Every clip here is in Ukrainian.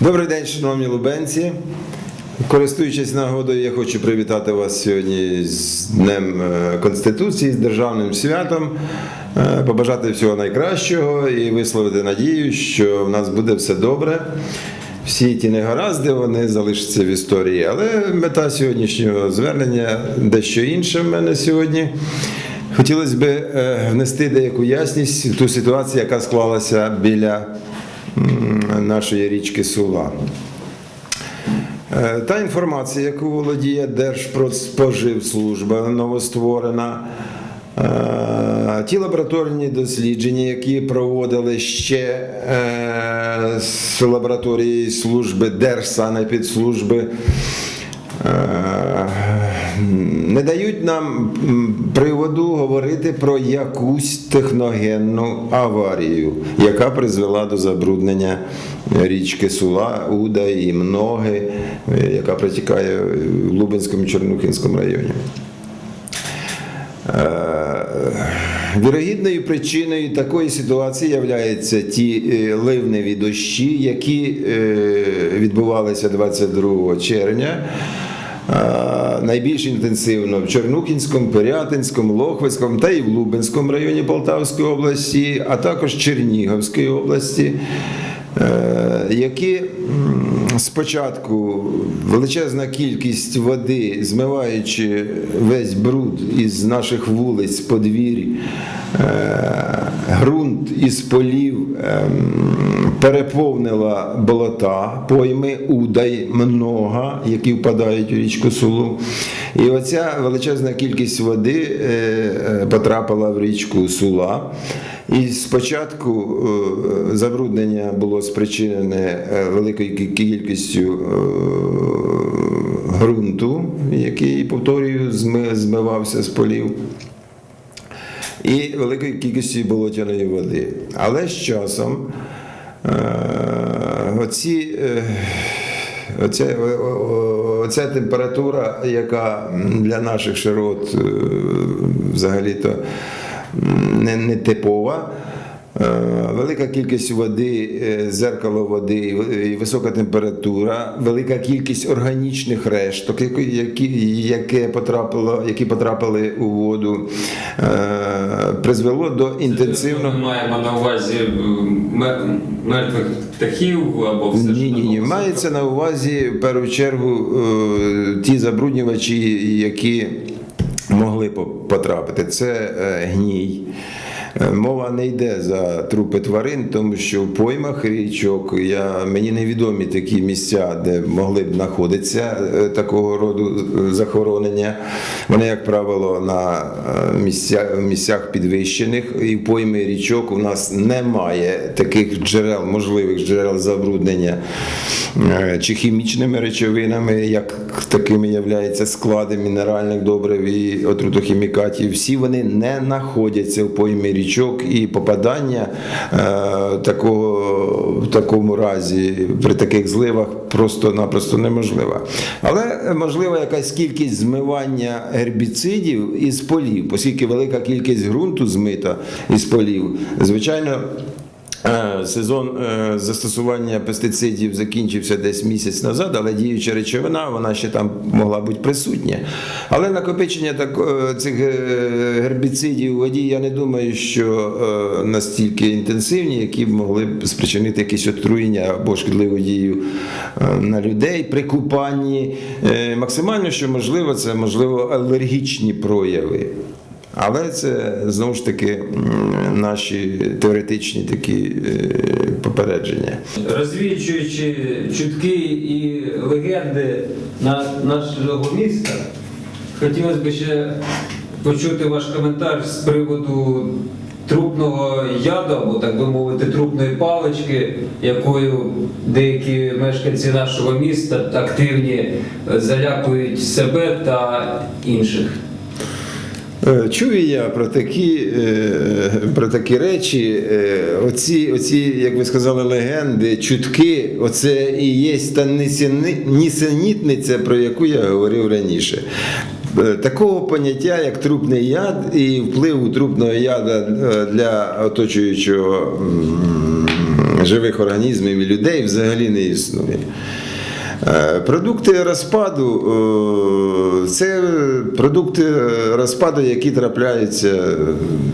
Добрий день, шановні лубенці. Користуючись нагодою, я хочу привітати вас сьогодні з Днем е, Конституції, з державним святом, е, побажати всього найкращого і висловити надію, що в нас буде все добре. Всі ті негаразди вони залишаться в історії. Але мета сьогоднішнього звернення дещо інша в мене сьогодні. Хотілося б е, внести деяку ясність в ту ситуацію, яка склалася біля нашої річки Сула. Е, Та інформація, яку володіє Держпродспоживслужба новостворена, е, ті лабораторні дослідження, які проводили ще е, з лабораторії служби Держсанепідслужби, не дають нам приводу говорити про якусь техногенну аварію, яка призвела до забруднення річки Сула, Уда і Многи, е, яка протікає в Лубенському Чорнухинському районі. Е, Вірогідною причиною такої ситуації являються ті е, ливневі дощі, які відбувалися 22 червня. Найбільш інтенсивно в Чорнухінському, Пирятинському, Лохвицькому та і в Лубенському районі Полтавської області, а також Чернігівської області, е, які спочатку величезна кількість води, змиваючи весь бруд із наших вулиць, подвір'я, е, ґрунт із полів ем, переповнила болота, пойми, удай, много, які впадають у річку Сулу. І оця величезна кількість води е, е, потрапила в річку Сула. І спочатку е, забруднення було спричинене великою кількістю ґрунту, який, повторюю, змивався з полів і великої кількості болотяної води. Але з часом оці, е, оця, о- оця температура, яка для наших широт е, взагалі-то не, не типова. Е, Велика кількість води, е, зеркало води, і висока температура, велика кількість органічних решток, які, які, потрапило, які потрапили у воду, е, призвело до Ми інтенсивного. маємо на увазі мертвих птахів або все Ні, ні, ні. Мається на увазі в першу чергу ті забруднювачі, які могли по- потрапити. Це гній. Е, Мова не йде за трупи тварин, тому що в поймах річок я, мені невідомі такі місця, де могли б знаходитися е, такого роду е, захоронення. Вони, як правило, на е, місця, місцях підвищених, і в пойми річок у нас немає таких джерел, можливих джерел забруднення чи хімічними речовинами, як такими являються склади мінеральних добрив і отрутохімікатів. Всі вони не знаходяться в поймі річок, і попадання е, такого, в такому разі при таких зливах просто-напросто неможливо. Але можлива якась кількість змивання гербіцидів із полів, оскільки велика кількість ґрунту змита із полів, звичайно. Е, Сезон е, застосування пестицидів закінчився десь місяць назад, але діюча речовина вона ще там могла бути присутня. Але накопичення так, е, цих гербіцидів у воді, я не думаю, що настільки інтенсивні, які б могли б спричинити якісь отруєння або шкідливу дію на людей при купанні. Максимально, що можливо, це можливо алергічні прояви. Але це знову ж таки наші теоретичні такі е, попередження. Розвіючуючи чутки і легенди на нашого міста, хотілося б ще почути ваш коментар з приводу трупного яду, або так би мовити, трупної палички, якою деякі мешканці нашого міста активні залякують себе та інших. Е, Чую я про такі, е, про такі речі. Е, Оці, оці, як ви сказали, легенди, чутки, оце і є та нісенітниця, про яку я говорив раніше. Такого поняття, як трупний яд і впливу трупного яда для оточуючого живих організмів і людей взагалі не існує. Е, Продукти розпаду е, це продукти розпаду, які трапляються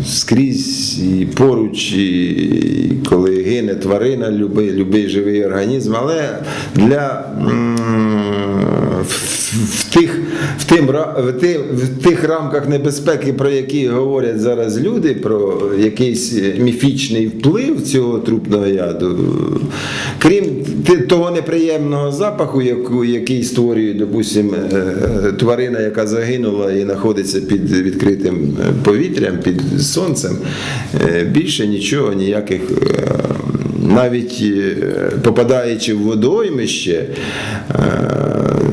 скрізь і поруч, і коли гине тварина, любий, любий живий організм. Але для в, тих, в, тим, в, ти- в тих рамках небезпеки, про які говорять зараз люди, про якийсь міфічний вплив цього трупного яду, крім того неприємного запаху, який створює, допустим, е, тварина, яка загинула і знаходиться під відкритим е, повітрям, під сонцем, е, більше нічого, ніяких. е, Навіть е, попадаючи в водоймище, е,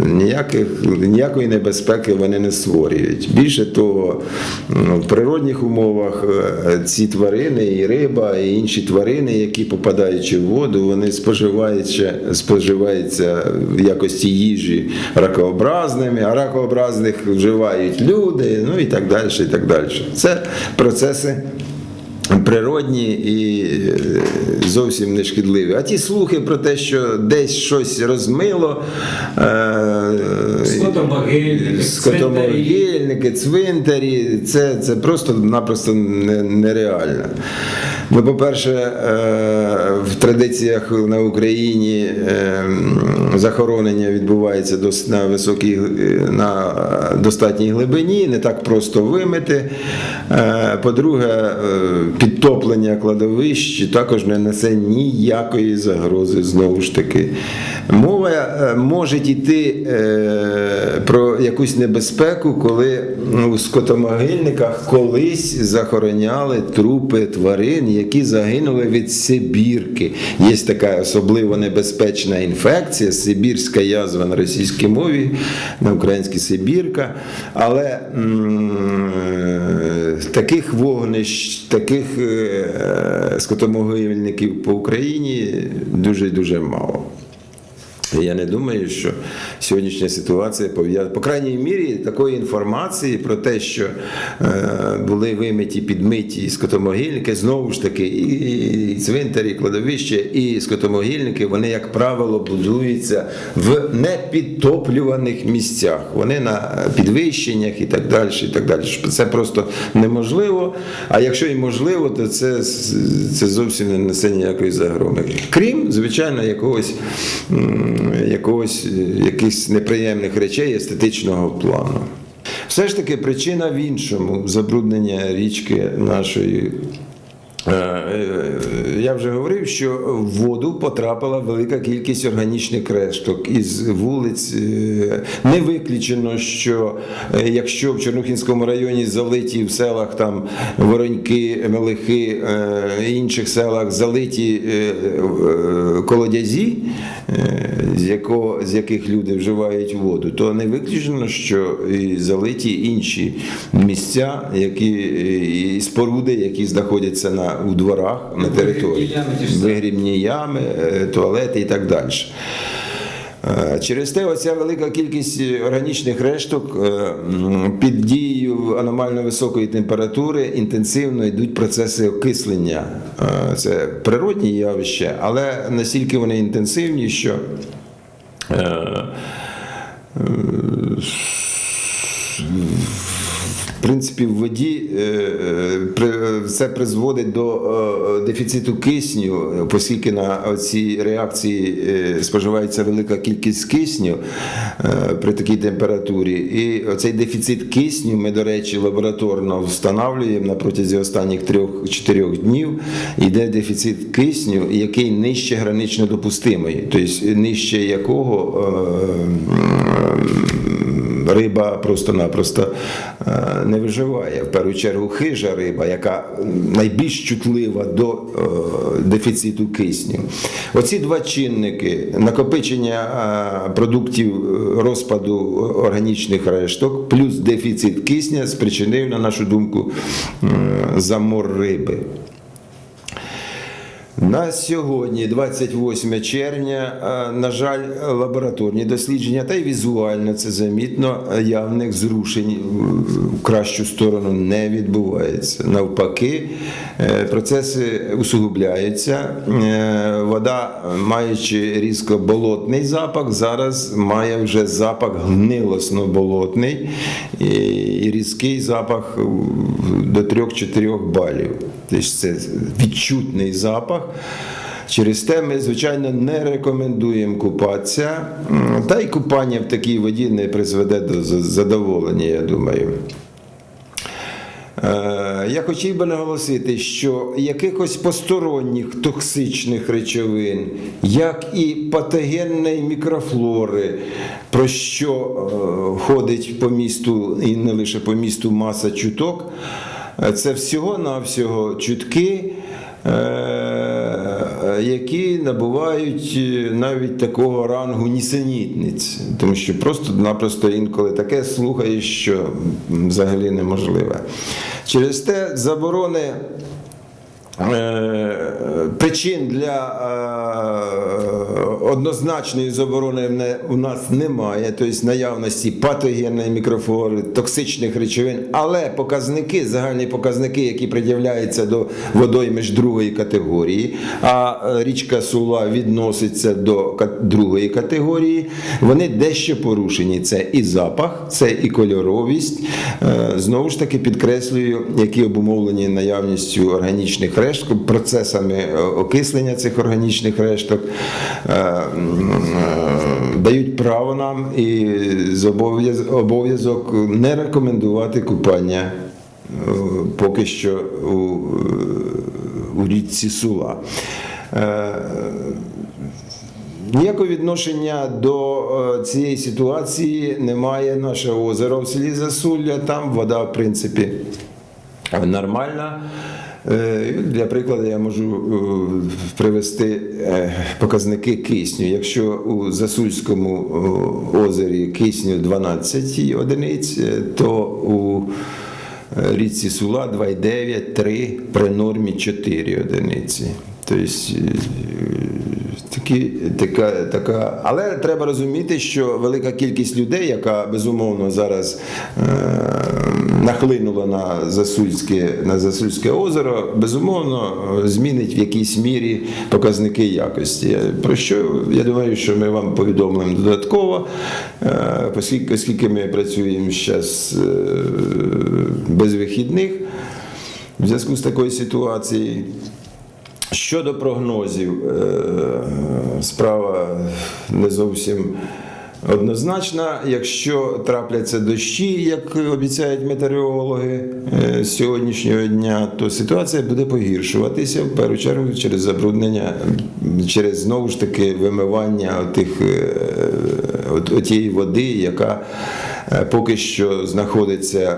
ніяких, ніякої небезпеки вони не створюють. Більше того, в природних умовах е, ці тварини, і риба, і інші тварини, які попадаючи в воду, вони споживаються, споживаються в якості їжі ракообразними, а ракообразних вживають люди, ну і так далі. І так далі. Це процеси природні і е, зовсім не шкідливі. А ті слухи про те, що десь щось розмило, е, Скотобагельники, скотомогильники, цвинтарі, це, це просто-напросто не- нереально. Ну, по-перше, е, в традиціях на Україні е, захоронення відбувається на високій е, на достатній глибині, не так просто вимити. По-друге, підтоплення кладовищ також не несе ніякої загрози знову ж таки. Мова може йти про якусь небезпеку, коли у скотомогильниках колись захороняли трупи тварин, які загинули від Сибірки. Є така особливо небезпечна інфекція, сибірська язва на російській мові, на українській Сибірка. Але таких вогнищ, таких е, скотомогильників по Україні дуже дуже мало. Я не думаю, що сьогоднішня ситуація пов'язана, по крайній мірі, такої інформації про те, що е, були вимиті, підмиті скотомогильники, знову ж таки, і, цвинтарі, і кладовище, і скотомогильники, вони, як правило, будуються в непідтоплюваних місцях. Вони на підвищеннях і так далі. І так далі. Це просто неможливо. А якщо і можливо, то це, це зовсім не несе ніякої загроми. Крім, звичайно, якогось, якогось якихось неприємних речей естетичного плану. Все ж таки причина в іншому забруднення річки нашої. Е, е, Я вже говорив, що в воду потрапила велика кількість органічних решток із вулиць. Е, Не виключено, що е, якщо в Чернухінському районі залиті в селах там Вороньки, Мелихи, е, інших селах залиті е, е, колодязі, е, з яких люди вживають воду, то не виключено, що і залиті інші місця, які і споруди, які знаходяться на у дворах на території, вигрібні ями, е, туалети і так далі. Е, Через те оця велика кількість органічних решток е, під дією аномально високої температури інтенсивно йдуть процеси окислення. Це природні явища, але настільки вони інтенсивні, що принципі, в воді е, е, це призводить до е, дефіциту кисню, оскільки на цій реакції споживається велика кількість кисню при такій температурі. І цей дефіцит кисню ми, до речі, лабораторно встановлюємо на протязі останніх 3-4 днів. Йде дефіцит кисню, який нижче гранично допустимий, тобто нижче якого риба просто-напросто е, не виживає. В першу чергу хижа риба, яка найбільш чутлива до е, дефіциту кисню. Оці два чинники накопичення е, продуктів розпаду органічних решток, плюс дефіцит кисня спричинив, на нашу думку, замор риби. На сьогодні, 28 червня, е, на жаль, лабораторні дослідження, та й візуально це замітно, явних зрушень в кращу сторону не відбувається. Навпаки, е, процеси усугубляються. Е, Вода, маючи різко болотний запах, зараз має вже запах гнилосно-болотний і різкий запах до 3-4 балів. Тобто це відчутний запах. Через те ми, звичайно, не рекомендуємо купатися. Та й купання в такій воді не призведе до задоволення, я думаю. Е, Я хотів би наголосити, що якихось посторонніх токсичних речовин, як і патогенної мікрофлори, про що е, ходить по місту і не лише по місту маса чуток, е, це всього-навсього чутки. Які набувають е, навіть такого рангу нісенітниць, тому що просто-напросто інколи таке слухаєш, що взагалі неможливе. Через те заборони причин для е, однозначної заборони у нас немає, тобто наявності патогенної мікрофлори, токсичних речовин, але показники, загальні показники, які пред'являються до водоймиш другої категорії, а е, річка Сула відноситься до другої категорії, вони дещо порушені. Це і запах, це і кольоровість. Е, Знову ж таки підкреслюю, які обумовлені наявністю органічних решток, процесами е, окислення цих органічних решток, е, е, дають право нам і обов'язок не рекомендувати купання поки що у, у річці Сула. Ніякого відношення до цієї ситуації не має наше озеро в селі Засулля. Там вода, в принципі, нормальна. Е, Для прикладу я можу е, привести е, показники кисню. Якщо у Засульському озері кисню 12 одиниць, то у річці Сула 2,9, 3, при нормі 4 одиниці. Тобто такі, така, така. Але треба розуміти, що велика кількість людей, яка безумовно зараз е, нахлинула на Засульське, на Засульське озеро, безумовно е, змінить в якійсь мірі показники якості. Про що я думаю, що ми вам повідомимо додатково, е, оскільки, оскільки ми працюємо зараз без вихідних в зв'язку з такою ситуацією. Щодо прогнозів, е, справа не зовсім однозначна. Якщо трапляться дощі, як обіцяють метеорологи е, з сьогоднішнього дня, то ситуація буде погіршуватися в першу чергу через забруднення, через знову ж таки вимивання тих тієї води, яка е, поки що знаходиться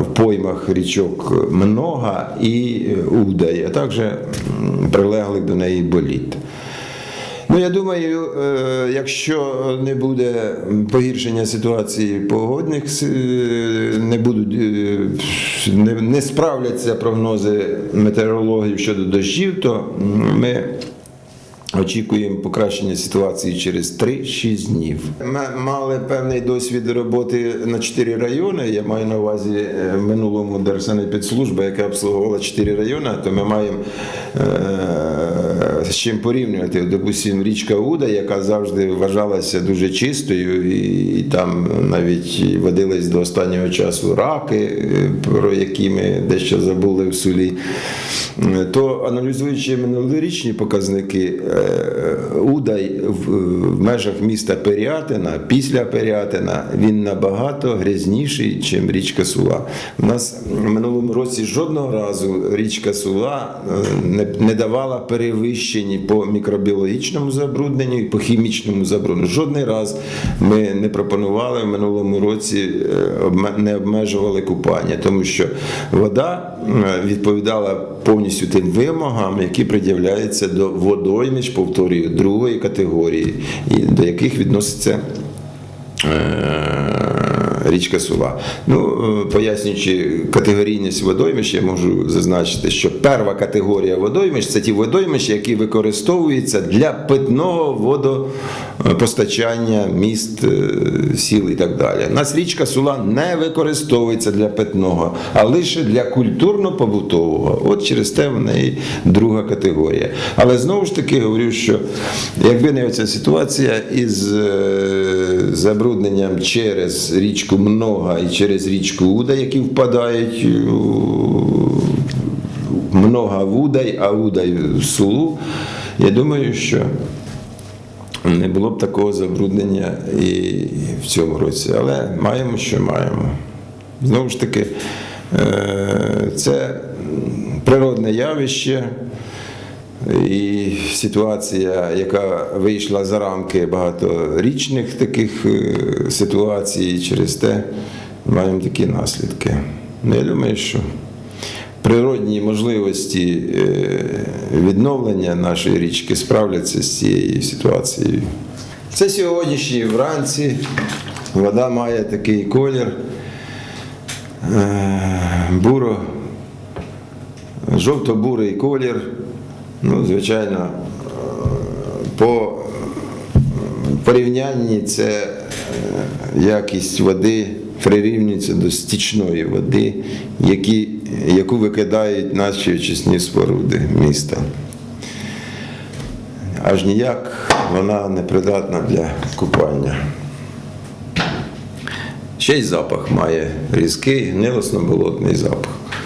в поймах річок Многа і Удай, а також прилеглих до неї боліт. Ну, я думаю, е, якщо не буде погіршення ситуації погодних, е, не будуть е, не, не справляться прогнози метеорологів щодо дощів, то ми Очікуємо покращення ситуації через 3-6 днів. Ми мали певний досвід роботи на 4 райони. Я маю на увазі е, в минулому Держсанепідслужба, яка обслуговувала 4 райони, то ми маємо е, з чим порівнювати. Допустим, річка Уда, яка завжди вважалася дуже чистою, і там навіть водились до останнього часу раки, е, про які ми дещо забули в сулі. Е, То аналізуючи минулорічні показники, е, Удай в, в межах міста Періатина, після Періатина, він набагато грязніший, ніж річка Сула. У нас в минулому році жодного разу річка Сула е, не, давала перевищень по мікробіологічному забрудненню і по хімічному забрудненню. Жодний раз ми не пропонували в минулому році, е, не обмежували купання, тому що вода е, відповідала повністю тим вимогам, які пред'являються до водойміч, повторюю, другої категорії, до яких відноситься е, річка Сула. Ну, е, пояснюючи категорійність водоймищ, я можу зазначити, що перша категорія водоймищ це ті водоймища, які використовуються для питного водопостачання міст, е, сіл і так далі. Нас річка Сула не використовується для питного, а лише для культурно-побутового. От через те в неї друга категорія. Але знову ж таки говорю, що якби не оця ситуація із е, забрудненням через річку Многа і через річку Уда, які впадають у Многа в Удай, а Удай в Сулу, я думаю, що не було б такого забруднення і в цьому році. Але маємо, що маємо. Знову ж таки, е, це природне явище і ситуація, яка вийшла за рамки багаторічних таких е, ситуацій, через те маємо такі наслідки. Ну, я думаю, що природні можливості е, відновлення нашої річки справляться з цією ситуацією. Це сьогоднішній вранці. Вода має такий колір е, буро, жовто-бурий колір. Ну, звичайно, е, по порівнянні це якість води прирівнюється до стічної води, які, яку викидають наші очисні споруди міста. Аж ніяк вона не придатна для купання. Ще й запах має різкий, гнилосно-болотний запах.